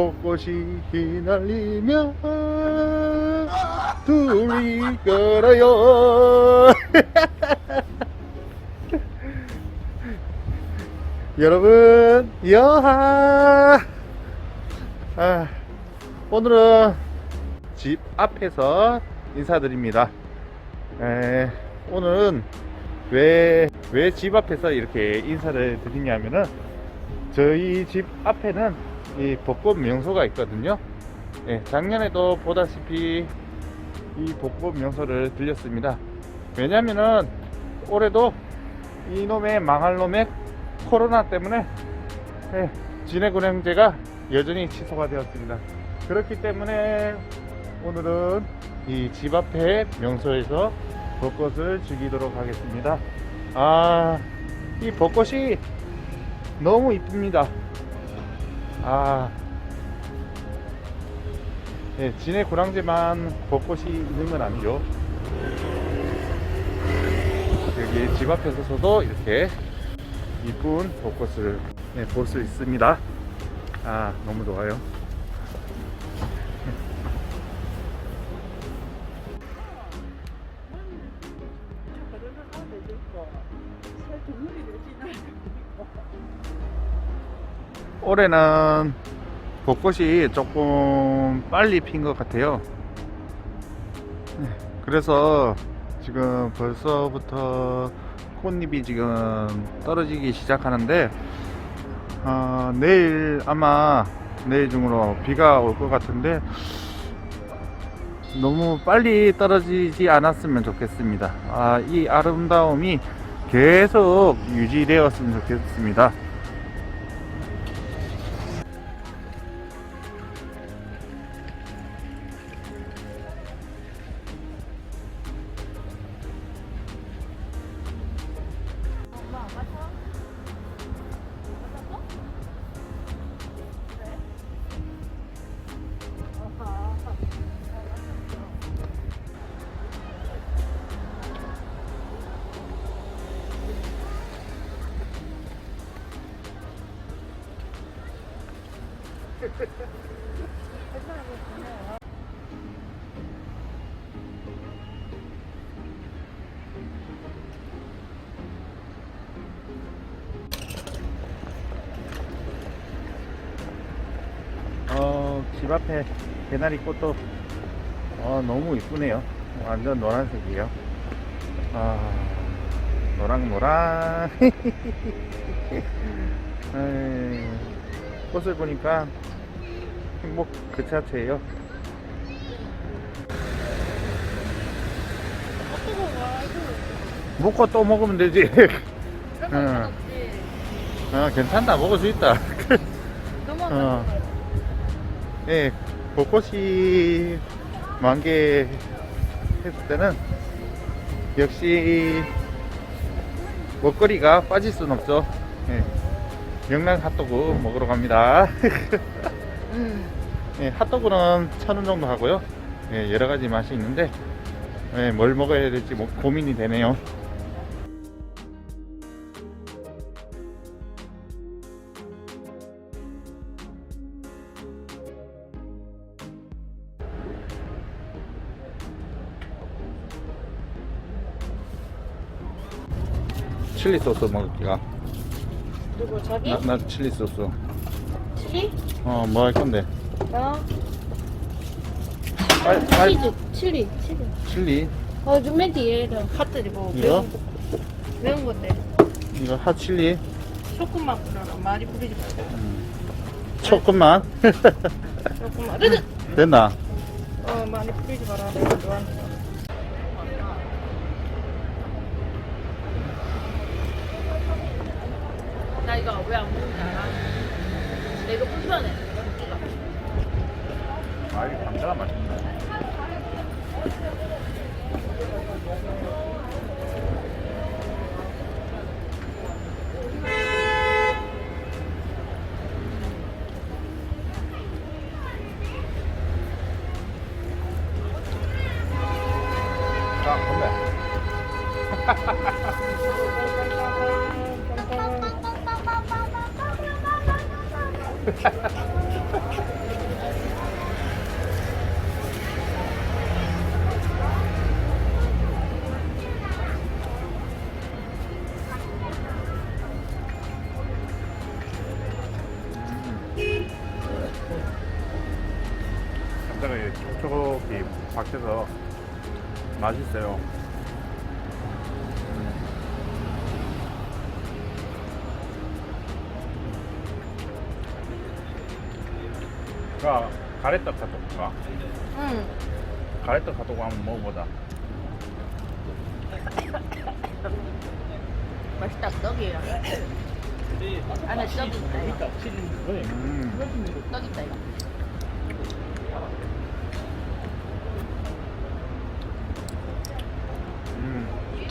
벚꽃이 휘날리며 둘이 걸어요. 여러분 여하. 아, 오늘은 집 앞에서 인사드립니다. 에, 오늘은 왜 왜 집 앞에서 이렇게 인사를 드리냐면은 저희 집 앞에는 이 벚꽃 명소가 있거든요. 예, 작년에도 보다시피 이 벚꽃 명소를 들렸습니다. 왜냐면은 올해도 이놈의 망할 놈의 코로나 때문에 예, 진해군행제가 여전히 취소가 되었습니다. 그렇기 때문에 오늘은 이 집 앞에 명소에서 벚꽃을 즐기도록 하겠습니다. 아, 이 벚꽃이 너무 이쁩니다. 아, 예, 진해 고랑제만 벚꽃이 있는 건 아니죠. 여기 집 앞에 서서도 이렇게 이쁜 벚꽃을 예, 볼수 있습니다. 아, 너무 좋아요. 올해는 벚꽃이 조금 빨리 핀 것 같아요. 네, 그래서 지금 벌써부터 꽃잎이 지금 떨어지기 시작하는데 어, 내일 아마 내일 중으로 비가 올 것 같은데 너무 빨리 떨어지지 않았으면 좋겠습니다. 아, 이 아름다움이 계속 유지되었으면 좋겠습니다. 어, 집 앞에 개나리 꽃도 어, 너무 이쁘네요. 완전 노란색이에요. 아, 노랑노랑. 에이, 꽃을 보니까 행복 그 자체예요. 먹고 또 먹으면 되지. 응. 아, 괜찮다. 먹을 수 있다. 어. 예, 벚꽃이 만개 했을 때는 역시 먹거리가 빠질 순 없죠. 예, 명랑 핫도그 먹으러 갑니다. 예, 핫도그는 천 원 정도 하고요. 예, 여러 가지 맛이 있는데 예, 뭘 먹어야 될지 뭐 고민이 되네요. 칠리 소스 먹을게요. 누구 자기? 나, 나 칠리 소스. 칠리? 어, 뭐 할 건데? 어? 빨리, 빨리. 치즈 칠리 칠리 칠리. 어 좀맨 뒤에는 핫들이 뭐 이거? 매운, 거- 매운 건데 이거 핫 칠리. 조금만 뿌려라 많이 뿌리지 말고 조금만. 조금만 르르 됐나? 어 많이 뿌리지 마라 내가 좋아하는 거 나 이거 왜 안 먹는지 알아? 내가 불편해 아, 이게 감자가 맛있네. 촉촉해서 맛있어요. 가 가래떡 핫도그가 응. 가래떡 핫도그 한번 먹어보자. 맛있다. 떡이에요. 안에 떡이 있다. 이거. 음. 떡 있다 이거.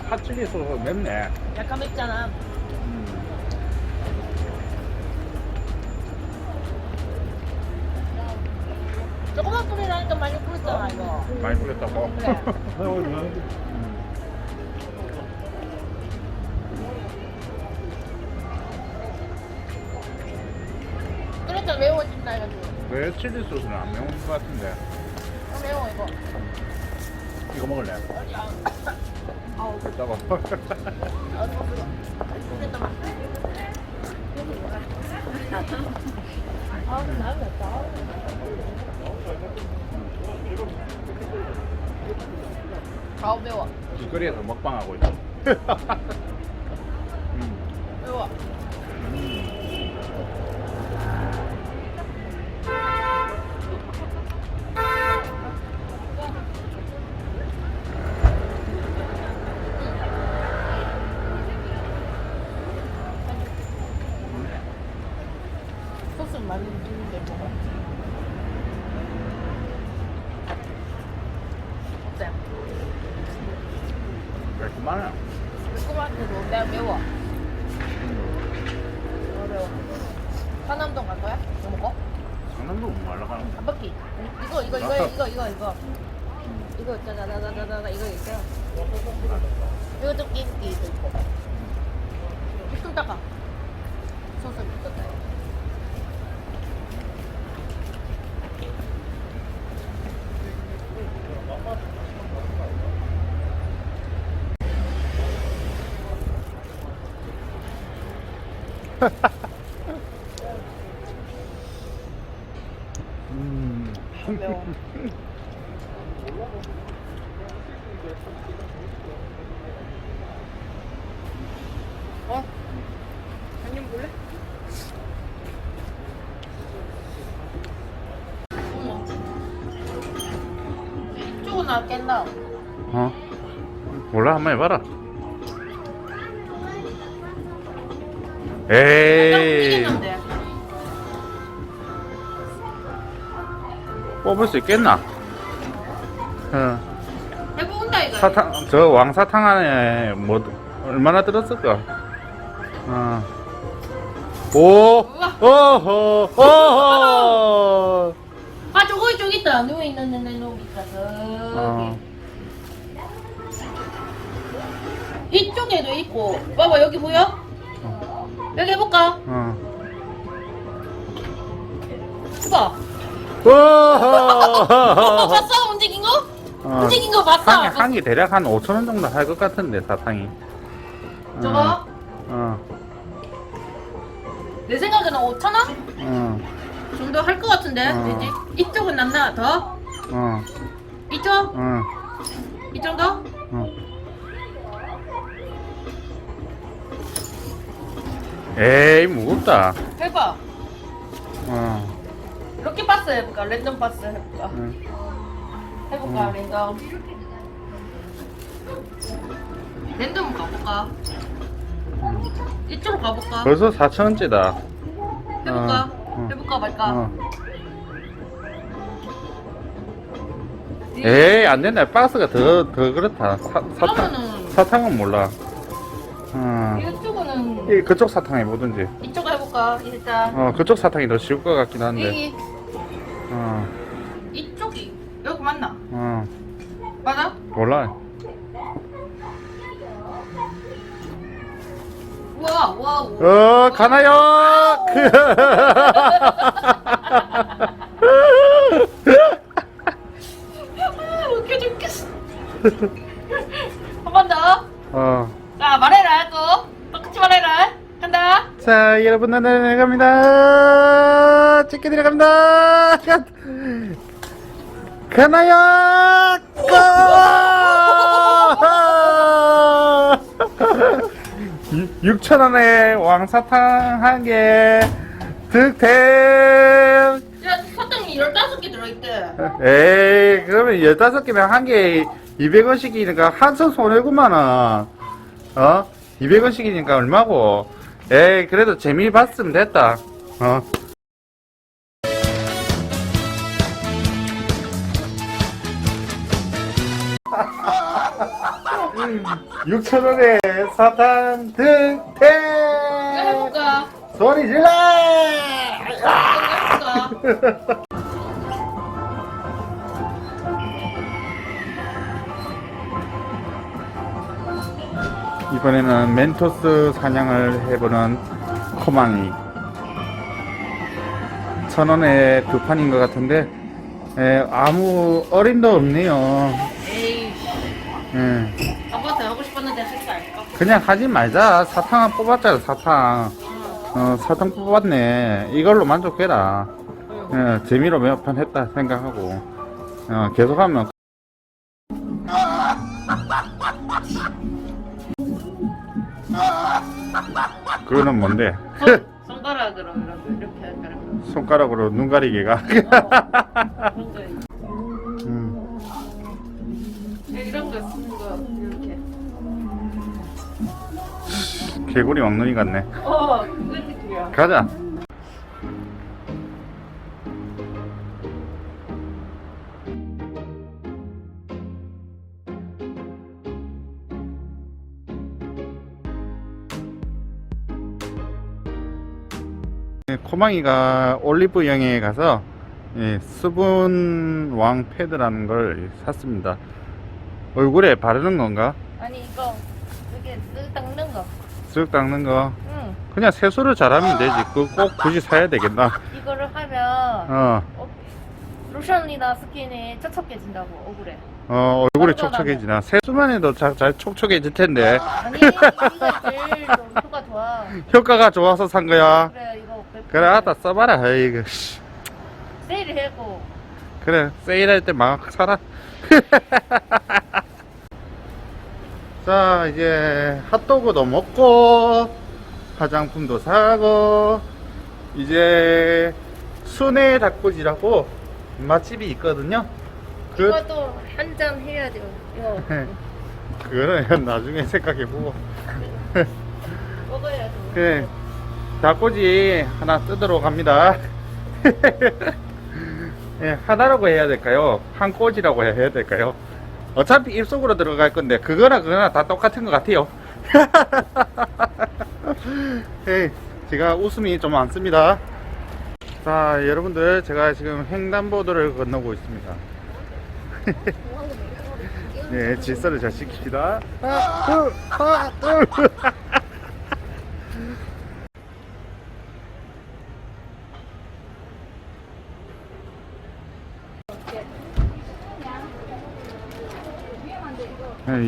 음. 핫칠리 소스 맵네. 약간 맵잖아. 음. 조그만 뿌리라니까 많이 뿌렸잖아 이거. 많이 뿌렸다고. 그래. 음. 그러니까 매워진다 해가지고. 왜 칠리 소스는 안 매운 것 같은데? 아, 매워 이거. 이거 먹을래? 됐다 막. 아 나는 맵다. 아우 매워. 길거리에서 먹방하고 있어. 음. 매워. 매콤한데도 내가 매워. 어, 매워. 하남동 갈 거야? 이거 먹어? 장난도 못 말라가는 한 바퀴. 이거 이거 이거 이거 이거 이거. 이거 짜자자자자자 이거 있어. 이거 좀 끼기 있고. 좀 닦아. 소스 묻었다. 이거. 어? 몰라 한 번 해봐라. 에이 뽑을 수 있겠나? 어, 해본다 이거. 사탕 저 왕사탕 안에 뭐 얼마나 들었을까? 어. 오, 어허, 어허. 아 저거 저기 있다. 누워 있는 내 놈이 있다. 어. 저기. 이쪽에도 있고. 봐봐 여기 보여? 여기 해볼까? 어. 봐. 어허. 봤어 움직인 거? 어. 움직인 거 봤어? 한, 개- 한개 대략 한 5천 원 정도 할 것 같은데 사탕이. 저거? 어, 내 생각에는 5천 원 어, 정도 할 것 같은데. 어. 되지? 이쪽은 낫나 더? 어, 이쪽? 어, 이 정도? 에이 무겁다. 해봐. 어, 이렇게 파스 해볼까? 랜덤 파스 해볼까? 응. 해볼까? 음. 랜덤. 랜덤 가볼까? 이쪽으로 가볼까? 벌써 4천 원째다. 해볼까? 어. 해볼까 말까? 어. 에이 안 된다. 박스가 더 더 그렇다. 사, 사탕 그러면은 사탕은 몰라. 어. 이쪽은 이 그쪽 사탕 해보든지. 이쪽 해볼까? 일단 어 그쪽 사탕이 더 쉬울 것 같긴 한데. 이 어, 이쪽이 여기 맞나? 어, 맞아? 몰라. 우와 와우. 어 가나요? 아, 웃겨 죽겠어. 한 번 더. 어. 자 말해라 또. 똑같이 말해라. 간다. 자, 여러분, 나는 내려갑니다. 찍게 내려갑니다. 가- 가나요? 육천 원에 왕사탕 한개 득템. 야 사탕이 15개 들어있대 에이, 그러면 15개면 한 개에 200원씩이니까 한성 손해구만 원. 어? 200원씩이니까 얼마고? 에이, 그래도 재미 봤으면 됐다. 어? 육천원에 사탕 이거 득템! 해볼까? 소리 질러! 해볼까? 이번에는 멘토스 사냥을 해보는 코망이 천 원에 두 판인 것 같은데 에, 아무 어림도 없네요. 에이 예, 아빠한테 하고 싶었는데 할게 알까? 그냥 하지 말자. 사탕 뽑았잖아 사탕. 어, 사탕 뽑았네. 이걸로 만족해라. 예, 재미로 몇 판 했다 생각하고 어, 계속하면 그거는 뭔데? 손, 손가락으로 이렇게 이렇게 할까라 손가락으로 눈 가리개가. 그런 거 음. 이런 거 쓰는 거 이렇게 개구리 왕눈이 같네. 어 그런 느낌이야 가자. 코망이가 올리브영에 가서 예, 수분 왕 패드라는 걸 샀습니다. 얼굴에 바르는 건가? 아니 이거 이렇게 쓱 닦는 거쓱 닦는 거. 응. 그냥 세수를 잘하면 되지. 그꼭 굳이 사야 되겠나? 이거를 하면 어, 어, 로션이나 스킨이 촉촉해진다고 억울해 어 얼굴이 촉촉해지나? 세수만 해도 잘, 잘 촉촉해질 텐데. 아니 이거 제일 좀 효과 좋아 효과가 좋아서 산 거야. 그래 이거 100% 그래, 알다 써봐라. 아이고, 씨. 세일을 해고 그래, 세일할 때 막 사라. 자, 이제 핫도그도 먹고, 화장품도 사고, 이제 순회 닭꼬지라고 맛집이 있거든요. 그, 이것도 한 잔 해야 돼요 이거 그거는 나중에 생각해보고. 먹어야 돼 그래, 닭꼬지 하나 뜯으러 갑니다. 예, 하나라고 해야 될까요? 한 꼬지라고 해야 될까요? 어차피 입속으로 들어갈 건데, 그거나 그거나 다 똑같은 것 같아요. 예, 제가 웃음이 좀 많습니다. 자, 여러분들, 제가 지금 횡단보도를 건너고 있습니다. 네, 질서를 잘 지킵시다. 하나, 둘, 하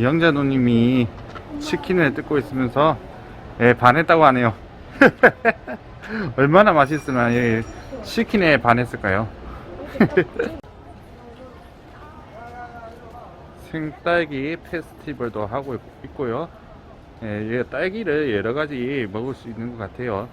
영자노님이 치킨을 뜯고 있으면서 예, 반했다고 하네요. 얼마나 맛있으면 예, 치킨에 반했을까요? 생딸기 페스티벌도 하고 있- 있고요. 예, 예, 딸기를 여러 가지 먹을 수 있는 것 같아요.